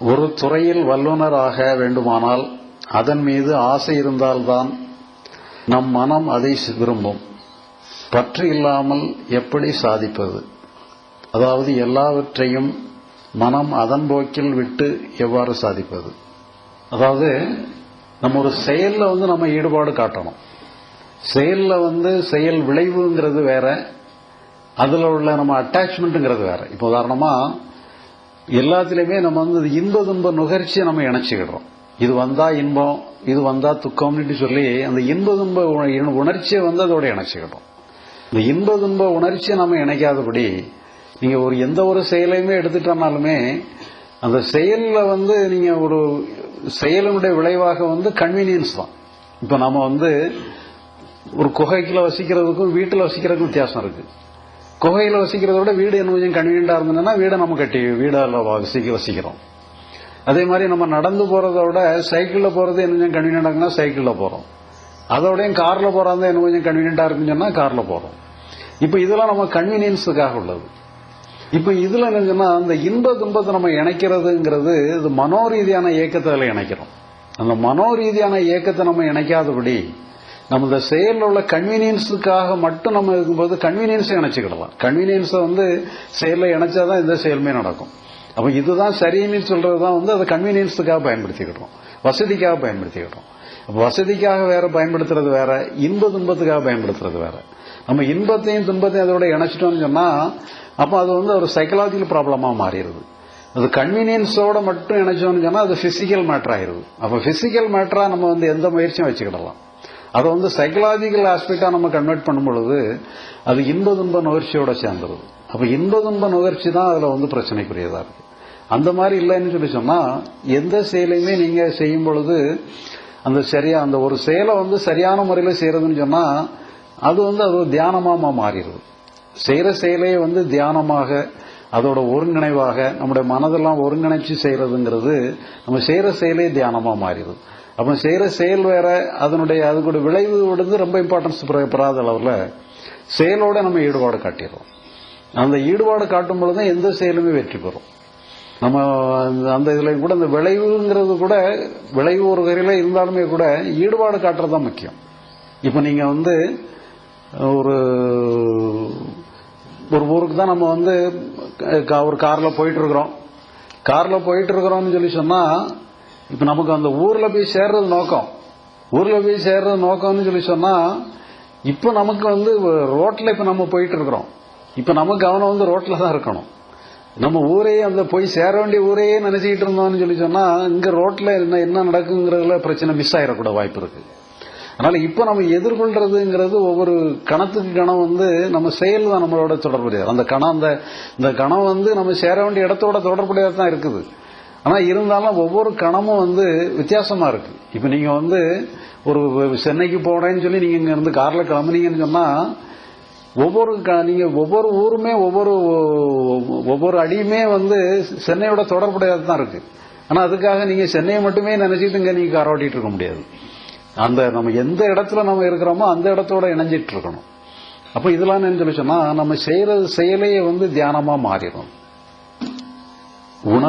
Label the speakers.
Speaker 1: ஒரு துறையில் வல்லுநராக வேண்டுமானால் அதன் மீது ஆசை இருந்தால்தான் நம் மனம் அதை விரும்பும். பற்று இல்லாமல் எப்படி சாதிப்பது? அதாவது எல்லாவற்றையும் மனம் அதன் போக்கில் விட்டு எவ்வாறு சாதிப்பது? அதாவது நம்ம ஒரு செயலில் வந்து நம்ம ஈடுபாடு காட்டணும். செயலில் வந்து செயல் விளைவுங்கிறது வேற அதில் உள்ள நம்ம அட்டாச்மெண்ட்டுங்கிறது வேற. இப்போ உதாரணமாக எல்லாத்துலேயுமே நம்ம வந்து இன்ப துன்ப நுகர்ச்சியை நம்ம இணைச்சிக்கிடுறோம். இது வந்தா இன்பம் இது வந்தா துக்கம்னு சொல்லி அந்த இன்ப துன்ப உணர்ச்சியை வந்து அதோட இணைச்சிக்கிட்டோம் இந்த இன்ப துன்ப உணர்ச்சியை நம்ம இணைக்காதபடி நீங்க ஒரு எந்த ஒரு செயலையுமே எடுத்துட்டோம்னாலுமே அந்த செயலில் வந்து நீங்க ஒரு செயலினுடைய விளைவாக வந்து கன்வீனியன்ஸ் தான். இப்போ நம்ம வந்து ஒரு குகைக்குள்ள வசிக்கிறதுக்கும் வீட்டில் வசிக்கிறதுக்கும் வித்தியாசம் இருக்குது குகையில் வசிக்கிறத விட வீடு என்ன கொஞ்சம் கன்வீனியண்டா இருந்ததுன்னா வீடை நம்ம கட்டி வீடால வசிக்க வசிக்கிறோம். அதே மாதிரி நம்ம நடந்து போகிறத விட சைக்கிளில் போகிறது என்ன கொஞ்சம் கன்வீனியண்டா இருக்குன்னா சைக்கிள்ல போறோம். அதோடய கார்ல என்ன கொஞ்சம் கன்வீனியண்டா இருக்குன்னு சொன்னால் காரில் போகிறோம் இப்போ இதெல்லாம் நம்ம கன்வீனியன்ஸுக்காக உள்ளது. இப்போ இதில் என்னன்னா அந்த இன்ப துன்பத்தை நம்ம இணைக்கிறதுங்கிறது இது மனோரீதியான இயக்கத்தில் இணைக்கிறோம். அந்த மனோரீதியான இயக்கத்தை நம்ம இணைக்காதபடி நம்ம செயலில் உள்ள கன்வீனியன்ஸுக்காக மட்டும் நம்ம இருக்கும்போது கன்வீனியன்ஸை இணைச்சிக்கிடலாம். கன்வீனியன்ஸை வந்து செயலில் இணைச்சாதான் இந்த செயலுமே நடக்கும். அப்போ இதுதான் சரின்னு சொல்கிறது தான் வந்து அதை கன்வீனியன்ஸுக்காக பயன்படுத்திக்கிட்டோம் வசதிக்காக பயன்படுத்திக்கிட்டோம் அப்போ வசதிக்காக வேற பயன்படுத்துறது வேற இன்ப துன்பத்துக்காக பயன்படுத்துறது வேற. நம்ம இன்பத்தையும் துன்பத்தையும் அதோட இணைச்சிட்டோம்னு சொன்னால் அப்போ அது வந்து ஒரு சைக்கலாஜிக்கல் ப்ராப்ளமாக மாறிடுது. அது கன்வீனியன்ஸோட மட்டும் இணைச்சோம்னு சொன்னால் அது ஃபிசிக்கல் மேட்டர் ஆயிடுது. அப்போ ஃபிசிக்கல் மேட்டராக நம்ம வந்து எந்த முயற்சியும் வச்சுக்கிடலாம். அதை வந்து சைக்கலாஜிக்கல் ஆஸ்பெக்டாக நம்ம கன்வெர்ட் பண்ணும் பொழுது அது இன்ப துன்ப நுகர்ச்சியோட சேர்ந்துருது. அப்போ இன்ப துன்ப நுகர்ச்சி தான் அதில் வந்து பிரச்சனைக்குரியதாக இருக்கு. அந்த மாதிரி இல்லைன்னு சொல்லி சொன்னால் எந்த செயலையுமே நீங்கள் செய்யும் பொழுது அந்த சரியா அந்த ஒரு செயலை வந்து சரியான முறையில் செய்யறதுன்னு சொன்னால் அது வந்து அது ஒரு மாறிடுது. செய்கிற செயலே வந்து தியானமாக அதோட ஒருங்கிணைவாக நம்முடைய மனதெல்லாம் ஒருங்கிணைச்சு செய்கிறதுங்கிறது நம்ம செய்கிற செயலே தியானமாக மாறிடுது. அப்போ செய்கிற செயல் வேற அதனுடைய அதுக்கூட விளைவு வந்து ரொம்ப இம்பார்ட்டன்ஸ் பெறாத அளவில் செயலோட நம்ம ஈடுபாடு காட்டிடுறோம். அந்த ஈடுபாடு காட்டும் பொழுது எந்த செயலுமே வெற்றி பெறும். நம்ம அந்த- அந்த கூட அந்த விளைவுங்கிறது கூட விளைவு ஒரு வகையில் இருந்தாலுமே கூட ஈடுபாடு காட்டுறது தான் முக்கியம். இப்போ நீங்கள் வந்து ஒரு ஒரு ஊருக்கு தான் நம்ம வந்து ஒரு காரில் போயிட்டு இருக்கிறோம். போயிட்டுருக்குறோம்னு போயிட்டு இருக்கிறோம்னு சொல்லி சொன்னால் இப்ப நமக்கு அந்த ஊர்ல போய் சேர்றது நோக்கம். ஊர்ல போய் சேர்றது நோக்கம்னு சொல்லி சொன்னா இப்ப நமக்கு வந்து ரோட்ல இப்ப நம்ம போயிட்டு இருக்கிறோம் இப்ப நம்ம கவனம் வந்து ரோட்ல தான் இருக்கணும். நம்ம ஊரையே அந்த போய் சேர வேண்டிய ஊரையே நினைச்சுக்கிட்டு இருந்தோம்னு சொல்லி சொன்னா இங்க ரோட்ல என்ன என்ன நடக்குங்கிறதுல பிரச்சனை மிஸ் ஆயிடக்கூட வாய்ப்பு இருக்கு. அதனால இப்ப நம்ம எதிர்கொள்றதுங்கிறது ஒவ்வொரு கணத்துக்கு கணம் வந்து நம்ம செயல் தான் நம்மளோட தொடர்புடையது. அந்த கணம் அந்த இந்த கணம் வந்து நம்ம சேர வேண்டிய இடத்தோட தொடர்புடையதான் இருக்குது. ஆனா இருந்தாலும் ஒவ்வொரு கணமும் வந்து வித்தியாசமா இருக்கு. இப்ப நீங்க வந்து ஒரு சென்னைக்கு போறேன்னு சொல்லி நீங்க இங்க இருந்து கார்ல கிளம்புனீங்கன்னு சொன்னா ஒவ்வொரு க- நீங்க ஒவ்வொரு ஊருமே ஒவ்வொரு ஒவ்வொரு அடியுமே வந்து சென்னையோட தொடர்புடையது தான் இருக்கு. ஆனா அதுக்காக நீங்க சென்னையை மட்டுமே நினைச்சிட்டு இங்க நீங்க கார் ஓட்டிட்டு இருக்க முடியாது. அந்த நம்ம எந்த இடத்துல நம்ம இருக்கிறோமோ அந்த இடத்தோட இணைஞ்சிட்டு இருக்கணும். அப்ப இதெல்லாம் என்ன சொல்லி சொன்னா நம்ம செய்யறது செயலையே வந்து தியானமா மாறிடும். உணர்வு